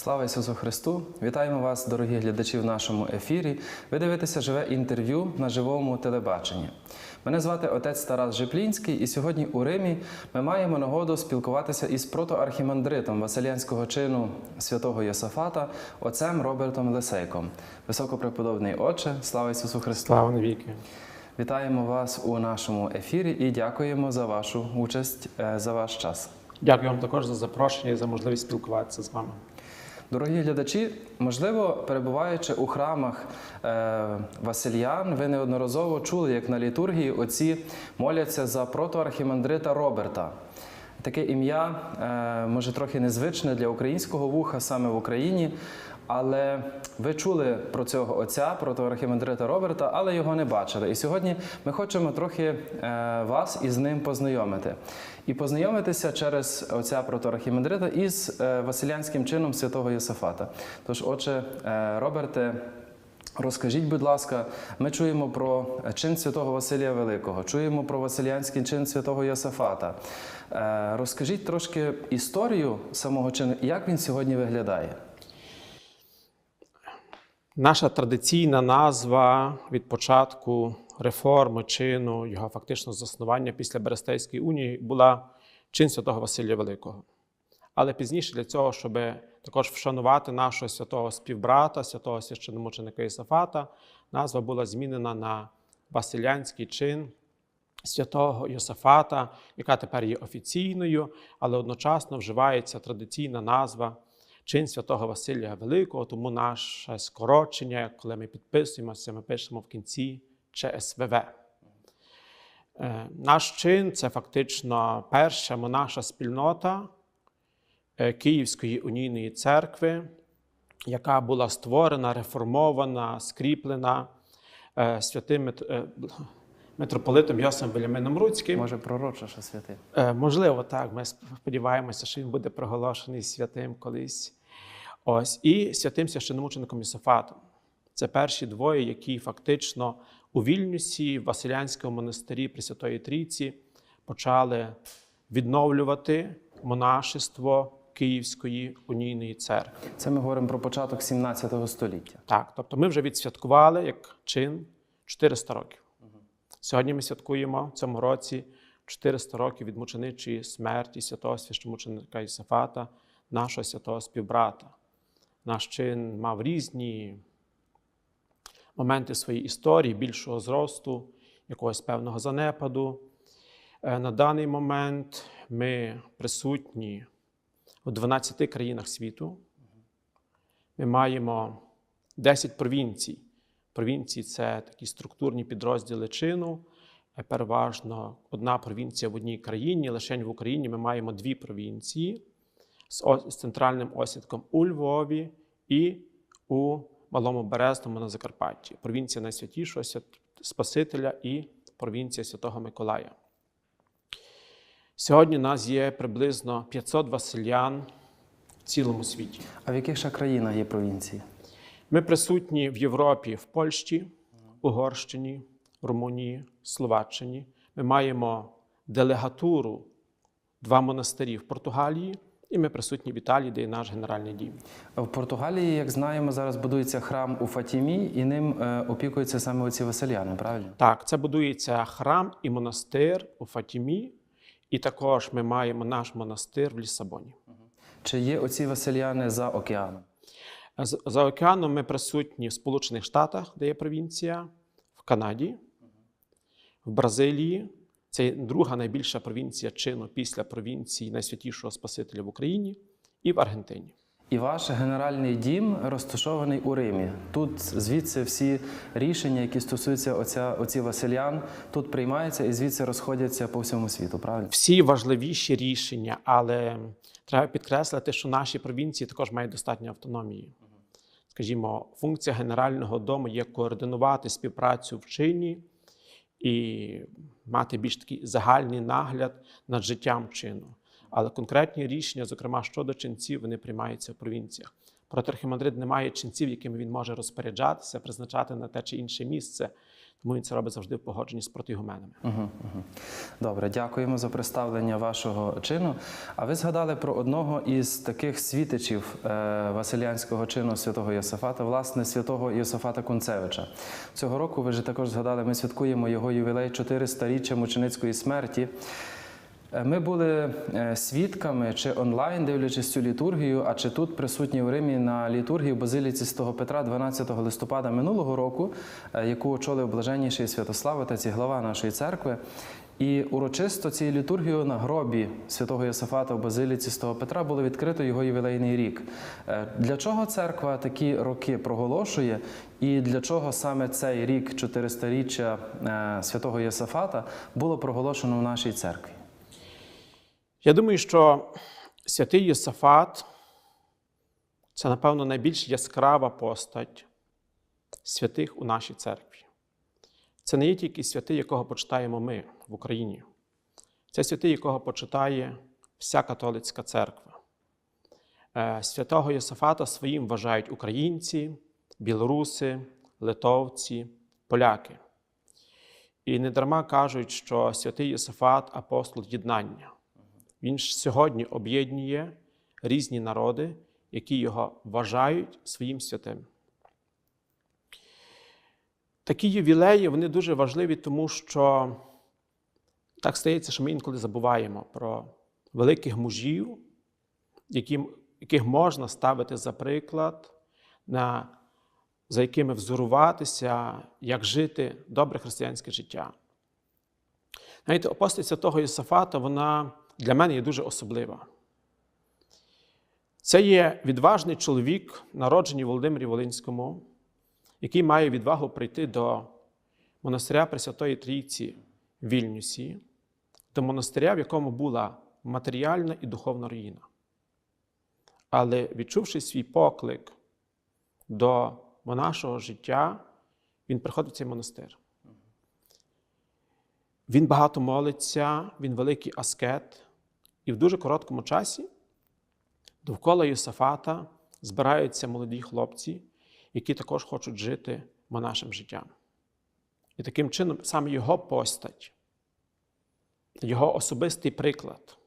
Слава Ісусу Христу! Вітаємо вас, дорогі глядачі, в нашому ефірі. Ви дивитеся живе інтерв'ю на живому телебаченні. Мене звати отець Тарас Жиплінський, і сьогодні у Римі ми маємо нагоду спілкуватися із протоархімандритом Василянського чину святого Йосафата, отцем Робертом Лисейком. Високопреподобний Отче, слава Ісусу Христу! Слава навіки. Вітаємо вас у нашому ефірі і дякуємо за вашу участь, е, за ваш час. Дякую вам також за запрошення і за можливість спілкуватися з вами. Дорогі глядачі, можливо, перебуваючи у храмах е, Васильян, ви неодноразово чули, як на літургії отці моляться за протоархімандрита Роберта. Таке ім'я е, може трохи незвичне для українського вуха саме в Україні. Але ви чули про цього отця, протоархімандрита Роберта, але його не бачили. І сьогодні ми хочемо трохи е, вас із ним познайомити. І познайомитися через отця протоархімандрита із е, Василянським чином святого Йосифата. Тож, отче, е, Роберте, Розкажіть, будь ласка, ми чуємо про чин святого Василія Великого, чуємо про Василянський чин святого Йосафата. Розкажіть трошки історію самого чину, як він сьогодні виглядає. Наша традиційна назва від початку реформи чину, його фактично заснування після Берестейської унії була чин святого Василія Великого. Але пізніше для цього, щоб також вшанувати нашого святого співбрата, святого священомученика Ісафата, назва була змінена на Василянський чин святого Йосафата, яка тепер є офіційною, але одночасно вживається традиційна назва чин святого Василія Великого, тому наше скорочення, коли ми підписуємося, ми пишемо в кінці ЧСВВ. Е, Наш чин це фактично перша монаша спільнота е, Київської унійної церкви, яка була створена, реформована, скріплена е, святим митрополитом Йосифом Велімином Руцьким. Може, пророче, що святий. Е, Можливо, так. Ми сподіваємося, що він буде проголошений святим колись. Ось і святим священомучеником Ісофатом. Це перші двоє, які фактично у Вільнюсі, в Василянському монастирі Пресвятої Трійці почали відновлювати монашество Київської унійної церкви. Це ми говоримо про початок 17 століття. Так, тобто ми вже відсвяткували як чин 400 років. Сьогодні ми святкуємо в цьому році 400 років від мученичої смерті святого священомученика Ісафата, нашого святого співбрата. Наш чин мав різні моменти своєї історії, більшого зросту, якогось певного занепаду. Е, На даний момент ми присутні у 12 країнах світу. Ми маємо 10 провінцій. Провінції це такі структурні підрозділи чину. Е, Переважно одна провінція в одній країні. Лише в Україні ми маємо дві провінції з, центральним осідком у Львові і у Малому Березному на Закарпатті. Провінція найсвятішого Спасителя і провінція Святого Миколая. Сьогодні у нас є приблизно 500 василян в цілому світі. А в яких ще країнах є провінції? Ми присутні в Європі, в Польщі, Угорщині, Румунії, Словаччині. Ми маємо делегатуру, два монастирі в Португалії, і ми присутні в Італії, де є наш генеральний дім. В Португалії, як знаємо, зараз будується храм у Фатімі, і ним е, опікуються саме оці Василяни, правильно? Так, це будується храм і монастир у Фатімі, і також ми маємо наш монастир в Лісабоні. Чи є оці Василяни за океаном? За океаном ми присутні в Сполучених Штатах, де є провінція, в Канаді, в Бразилії. Це друга найбільша провінція чину після провінції найсвятішого Спасителя в Україні, і в Аргентині. І ваш генеральний дім розташований у Римі. Тут звідси всі рішення, які стосуються оця, оці Василян, тут приймаються і звідси розходяться по всьому світу, правильно? Всі важливіші рішення, але треба підкреслити, що наші провінції також мають достатньо автономії. Скажімо, функція Генерального дому є координувати співпрацю в чині і мати більш такий загальний нагляд над життям чину. Але конкретні рішення, зокрема щодо ченців, вони приймаються в провінціях. Проте архімандрит не має ченців, якими він може розпоряджатися, призначати на те чи інше місце. Тому він це робить завжди в погодженні з протигуменами. Угу, угу. Добре, дякуємо за представлення вашого чину. А ви згадали про одного із таких світичів е, Василянського чину святого Йосифата, власне, святого Йосифата Кунцевича. Цього року ви ж також згадали, ми святкуємо його ювілей 400-річчя мученицької смерті. Е, Ми були е, свідками чи онлайн, дивлячись цю літургію, а чи тут присутні в Римі на літургії в Базиліці Святого Петра 12 листопада минулого року, е, яку очолив блаженніший Святослав, отець і глава нашої церкви. І урочисто цією літургією на гробі святого Йосифата в Базиліці Святого Петра було відкрито його ювілейний рік. Для чого церква такі роки проголошує, і для чого саме цей рік 400-річчя е, святого Йосифата було проголошено в нашій церкві? Я думаю, що святий Єсафат це, напевно, найбільш яскрава постать святих у нашій церкві. Це не є тільки святий, якого почитаємо ми в Україні. Це святий, якого почитає вся католицька церква. Е, Святого Єсафата своїм вважають українці, білоруси, литовці, поляки. І недарма кажуть, що святий Єсафат апостол єднання. Він ж сьогодні об'єднує різні народи, які його вважають своїм святим. Такі ювілеї вони дуже важливі, тому що так стається, що ми інколи забуваємо про великих мужів, яким, яких можна ставити за приклад, на, за якими взоруватися, як жити добре християнське життя. Знаєте, апостоль святого Єсафата, вона для мене є дуже особлива. Це є відважний чоловік, народжений Володимирі Волинському, який має відвагу прийти до монастиря Пресвятої Трійці в Вільнюсі, до монастиря, в якому була матеріальна і духовна руїна. Але відчувши свій поклик до монашого життя, він приходить в цей монастир. Він багато молиться, він великий аскет, і в дуже короткому часі довкола Йосафата збираються молоді хлопці, які також хочуть жити монашим життям. І таким чином саме його постать, його особистий приклад,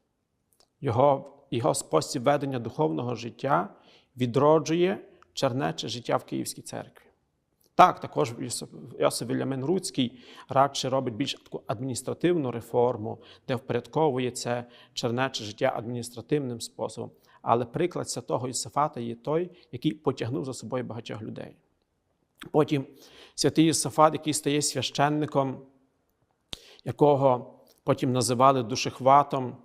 його, його спосіб ведення духовного життя відроджує чернече життя в Київській церкві. Так, також Йосип Вільямин Руцький радше робить більш таку адміністративну реформу, де впорядковує це чернече життя адміністративним способом. Але приклад святого Єсафата є той, який потягнув за собою багатьох людей. Потім святий Єсафат, який стає священником, якого потім називали душехватом,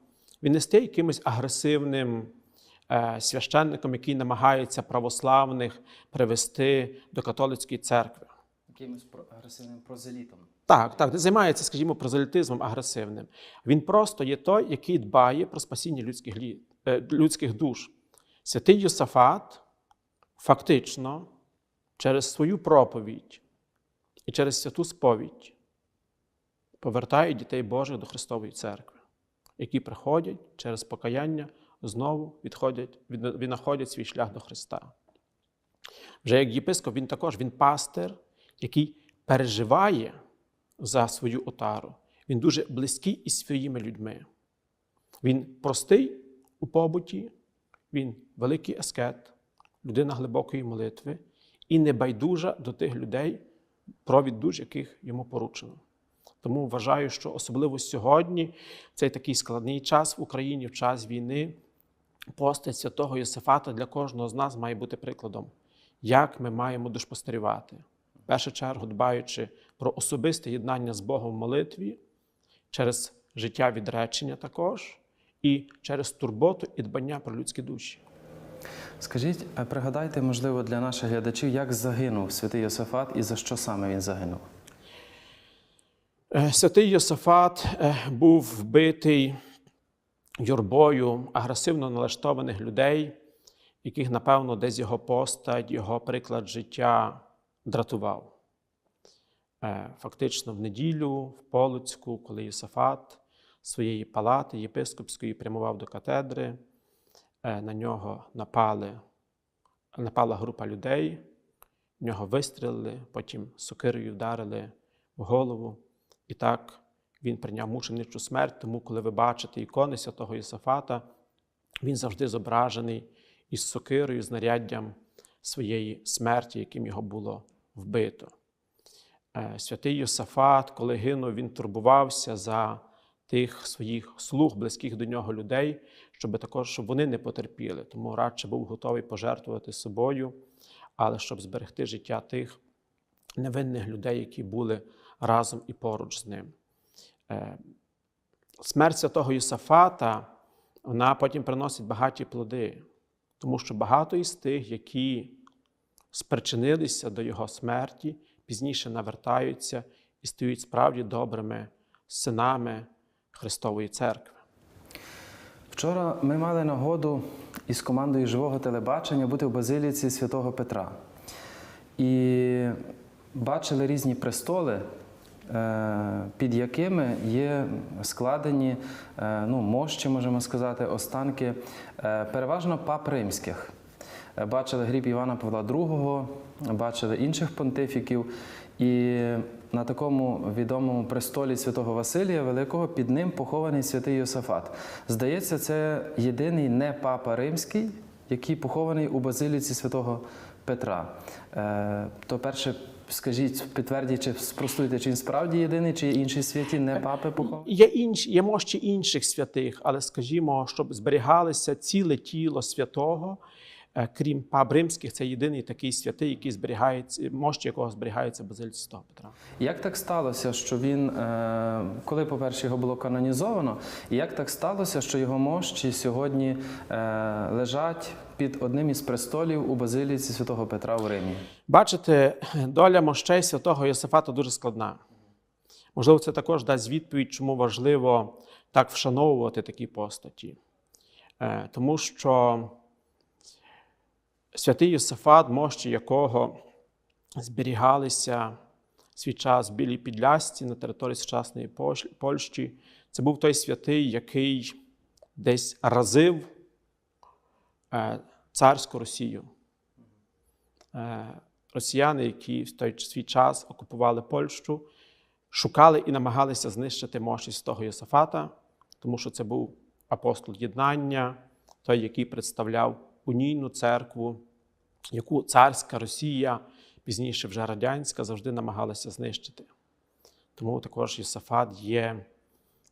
він не стає якимось агресивним священником, який намагається православних привести до католицької церкви. Якимось агресивним прозелітом. Так, так, займається, скажімо, прозелітизмом агресивним. Він просто є той, який дбає про спасіння людських, е, людських душ. Святий Йосафат фактично через свою проповідь і через святу сповідь повертає дітей Божих до Христової церкви, які приходять через покаяння, знову відходять, віднаходять свій шлях до Христа. Вже як єпископ, він також він пастир, який переживає за свою отару. Він дуже близький із своїми людьми. Він простий у побуті, він великий аскет, людина глибокої молитви і небайдужа до тих людей, провід душ, яких йому поручено. Тому вважаю, що особливо сьогодні, в цей такий складний час в Україні, в час війни, постать святого Йосифата для кожного з нас має бути прикладом, як ми маємо душпастерювати. В першу чергу дбаючи про особисте єднання з Богом в молитві, через життя відречення також, і через турботу і дбання про людські душі. Скажіть, а пригадайте, можливо, для наших глядачів, як загинув святий Йосифат і за що саме він загинув? Е, Святий Йосафат е, був вбитий юрбою агресивно налаштованих людей, яких, напевно, десь його постать, його приклад життя дратував. Е, Фактично, в неділю, в Полоцьку, коли Йосафат з своєї палати єпископської прямував до катедри, е, на нього напали, напала група людей, в нього вистрілили, потім сокирою вдарили в голову. І так він прийняв мученичу смерть. Тому, коли ви бачите ікони святого Єсафата, він завжди зображений із сокирою, знаряддям своєї смерті, яким його було вбито. Е, Святий Йосафат, коли гинув, він турбувався за тих своїх слуг, близьких до нього людей, щоб також щоб вони не потерпіли. Тому радше був готовий пожертвувати собою, але щоб зберегти життя тих невинних людей, які були разом і поруч з ним. Е, Смерть святого Йосафата, вона потім приносить багаті плоди, тому що багато із тих, які спричинилися до його смерті, пізніше навертаються і стають справді добрими синами Христової церкви. Вчора ми мали нагоду із командою живого телебачення бути в базиліці святого Петра. І бачили різні престоли, під якими є складені е, ну, мощі, можемо сказати, останки е, переважно пап римських. Е, Бачили гріб Івана Павла II, бачили інших понтифіків. І на такому відомому престолі святого Василія Великого під ним похований святий Йосафат. Здається, це єдиний не папа римський, який похований у базиліці святого Петра. Е, то перше, скажіть, підтвердіть, чи спростуйте, чи він справді єдиний, чи є інші святі не папи поховані? Є, інші, є мощі інших святих, але скажімо, щоб зберігалося ціле тіло святого, е, крім пап римських, це єдиний такий святий, який зберігається, мощі якого зберігається в базиліці Святого Петра. Як так сталося, що він, е, коли, по-перше, його було канонізовано, і як так сталося, що його мощі сьогодні е, лежать під одним із престолів у базиліці святого Петра у Римі? Бачите, доля мощей святого Йосифата дуже складна. Можливо, це також дасть відповідь, чому важливо так вшановувати такі постаті. Е, Тому що святий Йосифат, мощі якого зберігалися свій час в Білій Підлясці на території сучасної Польщі, це був той святий, який десь разив е, царську Росію. Росіяни, які в той свій час окупували Польщу, шукали і намагалися знищити мощі святого Йосафата, тому що це був апостол єднання, той, який представляв унійну церкву, яку царська Росія, пізніше вже радянська, завжди намагалася знищити. Тому також Йосафат є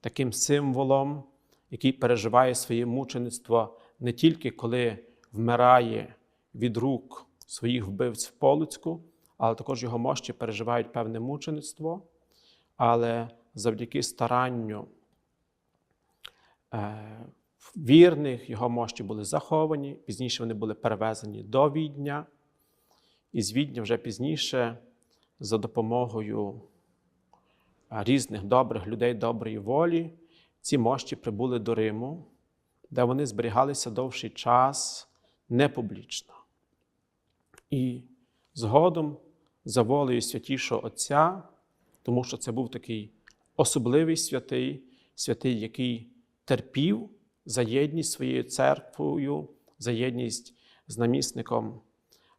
таким символом, який переживає своє мучеництво не тільки коли вмирає від рук своїх вбивць в Полоцьку, але також його мощі переживають певне мучеництво, але завдяки старанню е, вірних його мощі були заховані, пізніше вони були перевезені до Відня, і з Відня вже пізніше за допомогою е, різних добрих людей доброї волі ці мощі прибули до Риму, де вони зберігалися довший час непублічно. І згодом, за волею святішого Отця, тому що це був такий особливий святий, святий, який терпів за єдність своєю церквою, за єдність з намісником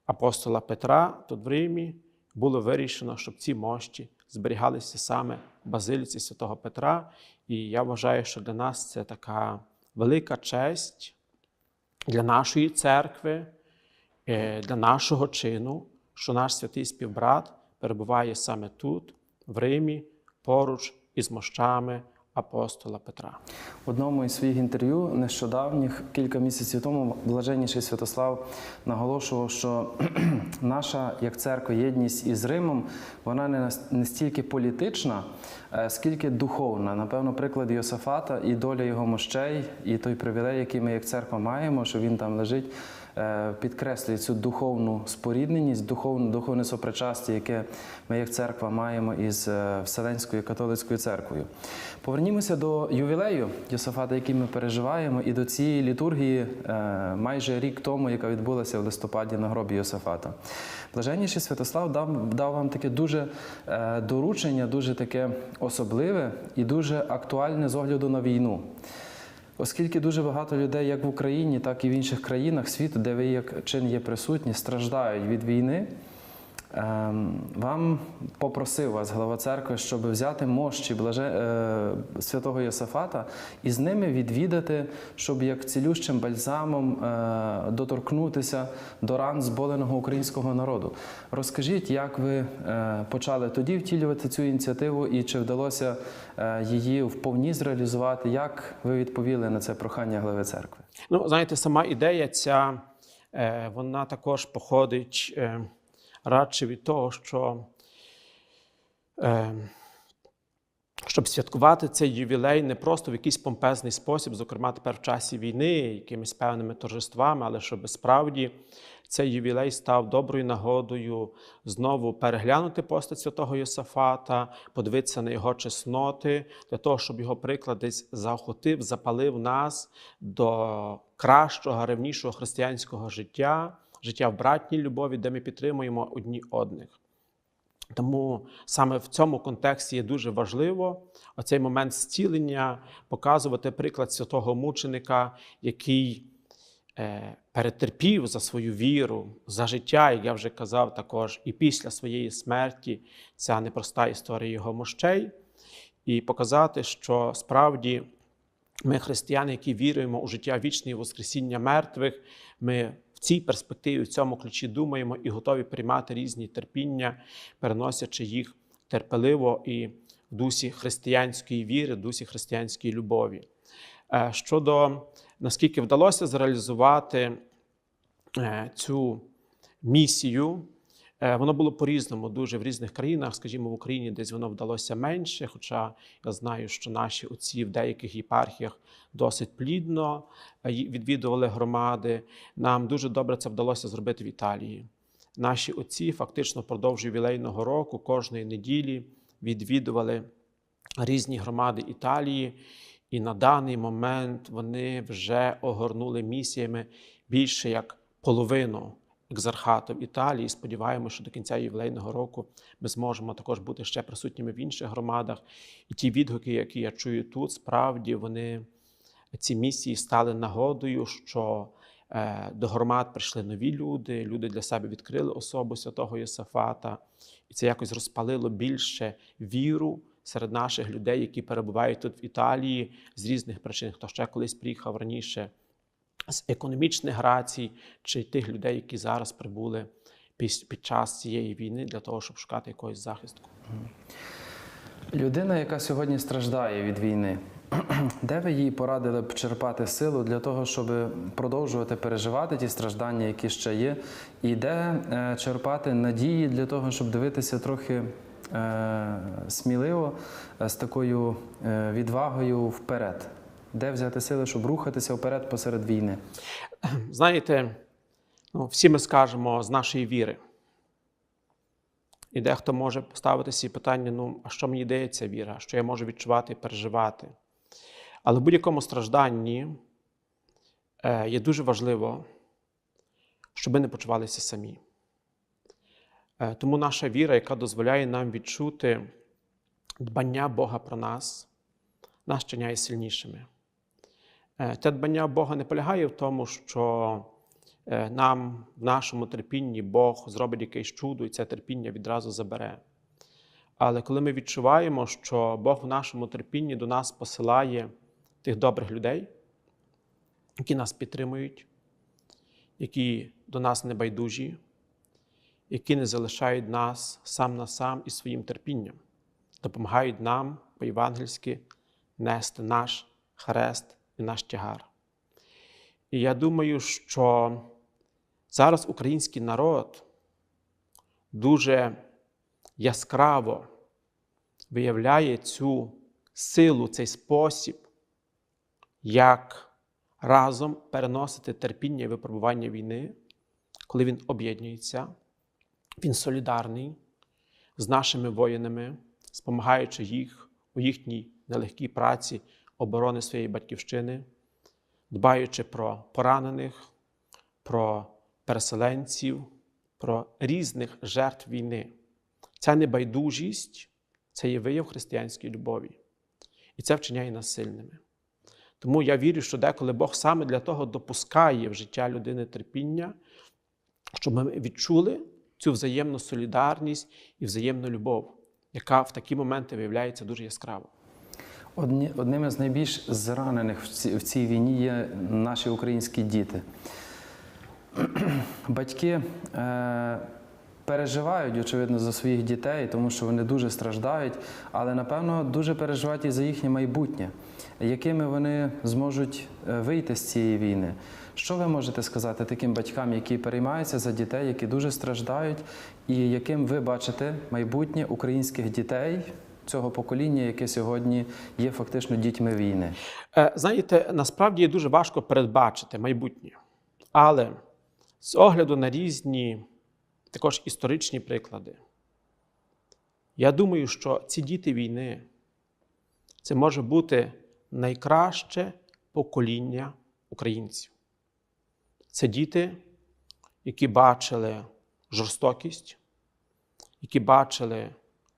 апостола Петра, тут в Римі було вирішено, щоб ці мощі зберігалися саме в базиліці святого Петра. І я вважаю, що для нас це така велика честь для нашої церкви, для нашого чину, що наш святий співбрат перебуває саме тут, в Римі, поруч із мощами апостола Петра. В одному із своїх інтерв'ю нещодавніх, кілька місяців тому, блаженніший Святослав наголошував, що наша як церква єдність із Римом, вона не нас- не стільки політична, е, скільки духовна. Напевно, приклад Йосафата і доля його мощей, і той привілей, який ми як церква маємо, що він там лежить. Е, Підкреслює цю духовну спорідненість, духовне, духовне сопричастя, яке ми як церква маємо із е, Вселенською католицькою церквою. Повернімося до ювілею Йосафата, який ми переживаємо, і до цієї літургії е, майже рік тому, яка відбулася в листопаді на гробі Йосафата. Блаженніший Святослав дав, дав вам таке дуже доручення, дуже таке особливе і дуже актуальне з огляду на війну. Оскільки дуже багато людей, як в Україні, так і в інших країнах світу, де ви як чин є присутні, страждають від війни. Ем, Вам попросив вас глава церкви, щоб взяти мощі блаже, е, святого Йосафата і з ними відвідати, щоб як цілющим бальзамом е, доторкнутися до ран зболеного українського народу. Розкажіть, як ви е, почали тоді втілювати цю ініціативу і чи вдалося її вповні зреалізувати? Як ви відповіли на це прохання глави церкви? Ну, знаєте, сама ідея ця, вона також походить радше від того, що е, щоб святкувати цей ювілей не просто в якийсь помпезний спосіб, зокрема тепер в часі війни, якимись певними торжествами, але щоб справді цей ювілей став доброю нагодою знову переглянути постать святого Йосафата, подивитися на його чесноти, для того, щоб його приклад десь заохотив, запалив нас до кращого, ревнішого християнського життя, життя в братній любові, де ми підтримуємо одні одних. Тому саме в цьому контексті є дуже важливо оцей момент зцілення, показувати приклад святого мученика, який е, перетерпів за свою віру, за життя, як я вже казав, також і після своєї смерті ця непроста історія його мощей, і показати, що справді ми, християни, які віруємо у життя вічне і Воскресіння мертвих, ми в цій перспективі, в цьому ключі думаємо і готові приймати різні терпіння, переносячи їх терпеливо і в дусі християнської віри, в дусі християнської любові. Е, Щодо наскільки вдалося зреалізувати е, цю місію, Воно було по-різному, дуже в різних країнах. Скажімо, в Україні десь воно вдалося менше. Хоча я знаю, що наші отці в деяких єпархіях досить плідно е, відвідували громади. Нам дуже добре це вдалося зробити в Італії. Наші отці фактично впродовж ювілейного року кожної неділі відвідували різні громади Італії, і на даний момент вони вже огорнули місіями більше як половину екзархатів Італії. Сподіваємося, що до кінця ювілейного року ми зможемо також бути ще присутніми в інших громадах. І ті відгуки, які я чую тут, справді вони ці місії стали нагодою, що е, до громад прийшли нові люди, люди для себе відкрили особу святого Єсафата, і це якось розпалило більше віру серед наших людей, які перебувають тут в Італії з різних причин, хто ще колись приїхав раніше з економічних грацій, чи тих людей, які зараз прибули під, час цієї війни для того, щоб шукати якогось захистку. Людина, яка сьогодні страждає від війни, де ви їй порадили б черпати силу для того, щоб продовжувати переживати ті страждання, які ще є, і де е, черпати надії для того, щоб дивитися трохи е, сміливо е, з такою відвагою вперед? Де взяти сили, щоб рухатися вперед посеред війни? Знаєте, ну, всі ми скажемо з нашої віри. І дехто може поставити собі питання: ну, а що мені дається віра, що я можу відчувати і переживати. Але в будь-якому стражданні е, є дуже важливо, щоб ми не почувалися самі. Е, тому наша віра, яка дозволяє нам відчути дбання Бога про нас, нас чиняє сильнішими. Те дбання Бога не полягає в тому, що е, нам в нашому терпінні Бог зробить якесь чудо, і це терпіння відразу забере. Але коли ми відчуваємо, що Бог в нашому терпінні до нас посилає тих добрих людей, які нас підтримують, які до нас не байдужі, які не залишають нас сам на сам із своїм терпінням, допомагають нам по-євангельськи нести наш хрест і наш тягар. І я думаю, що зараз український народ дуже яскраво виявляє цю силу, цей спосіб, як разом переносити терпіння і випробування війни, коли він об'єднується, він солідарний з нашими воїнами, спомагаючи їх у їхній нелегкій праці оборони своєї батьківщини, дбаючи про поранених, про переселенців, про різних жертв війни. Ця небайдужість це є вияв християнської любові. І це вчиняє нас сильними. Тому я вірю, що деколи Бог саме для того допускає в життя людини терпіння, щоб ми відчули цю взаємну солідарність і взаємну любов, яка в такі моменти виявляється дуже яскраво. Одні, одним із найбільш зранених в цій, в цій війні є наші українські діти. Батьки е, переживають, очевидно, за своїх дітей, тому що вони дуже страждають, але напевно дуже переживають і за їхнє майбутнє, якими вони зможуть е, вийти з цієї війни. Що ви можете сказати таким батькам, які переймаються за дітей, які дуже страждають, і яким ви бачите майбутнє українських дітей цього покоління, яке сьогодні є фактично дітьми війни? Е, Знаєте, насправді дуже важко передбачити майбутнє. Але з огляду на різні також історичні приклади, я думаю, що ці діти війни це може бути найкраще покоління українців. Це діти, які бачили жорстокість, які бачили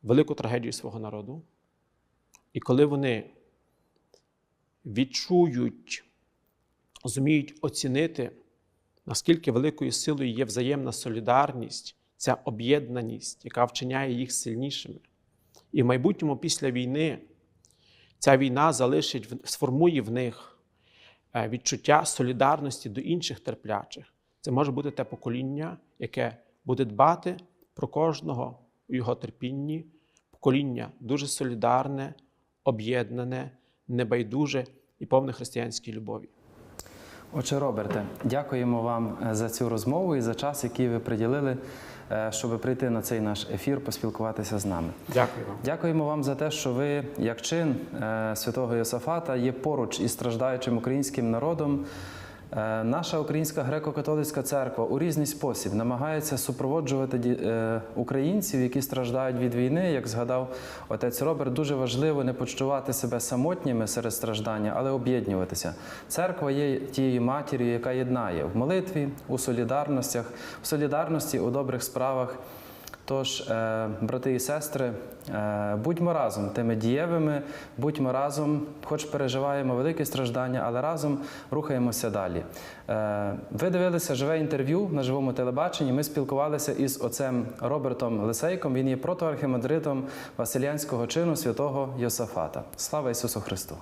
велику трагедію свого народу. І коли вони відчують, зуміють оцінити, наскільки великою силою є взаємна солідарність, ця об'єднаність, яка вчиняє їх сильнішими. І в майбутньому після війни ця війна залишить, сформує в них е, відчуття солідарності до інших терплячих. Це може бути те покоління, яке буде дбати про кожного у його терпінні, покоління дуже солідарне, об'єднане, небайдуже і повне християнській любові. Отже, Роберте, дякуємо вам е, за цю розмову і за час, який ви приділили, е, щоб прийти на цей наш ефір, поспілкуватися з нами. Дякую вам. Дякуємо вам за те, що ви, як чин е, святого Йосафата, є поруч із страждаючим українським народом. Е, Наша Українська греко-католицька церква у різний спосіб намагається супроводжувати е, українців, які страждають від війни. Як згадав отець Роберт, дуже важливо не почувати себе самотніми серед страждання, але об'єднуватися. Церква є тією матір'ю, яка єднає в молитві, у солідарностях, в солідарності у добрих справах. Тож, е, брати і сестри, е, будьмо разом тими дієвими, будьмо разом, хоч переживаємо великі страждання, але разом рухаємося далі. Е, ви дивилися живе інтерв'ю на живому телебаченні. Ми спілкувалися із отцем Робертом Лисейком. Він є протоархімандритом Василянського чину святого Йосафата. Слава Ісусу Христу!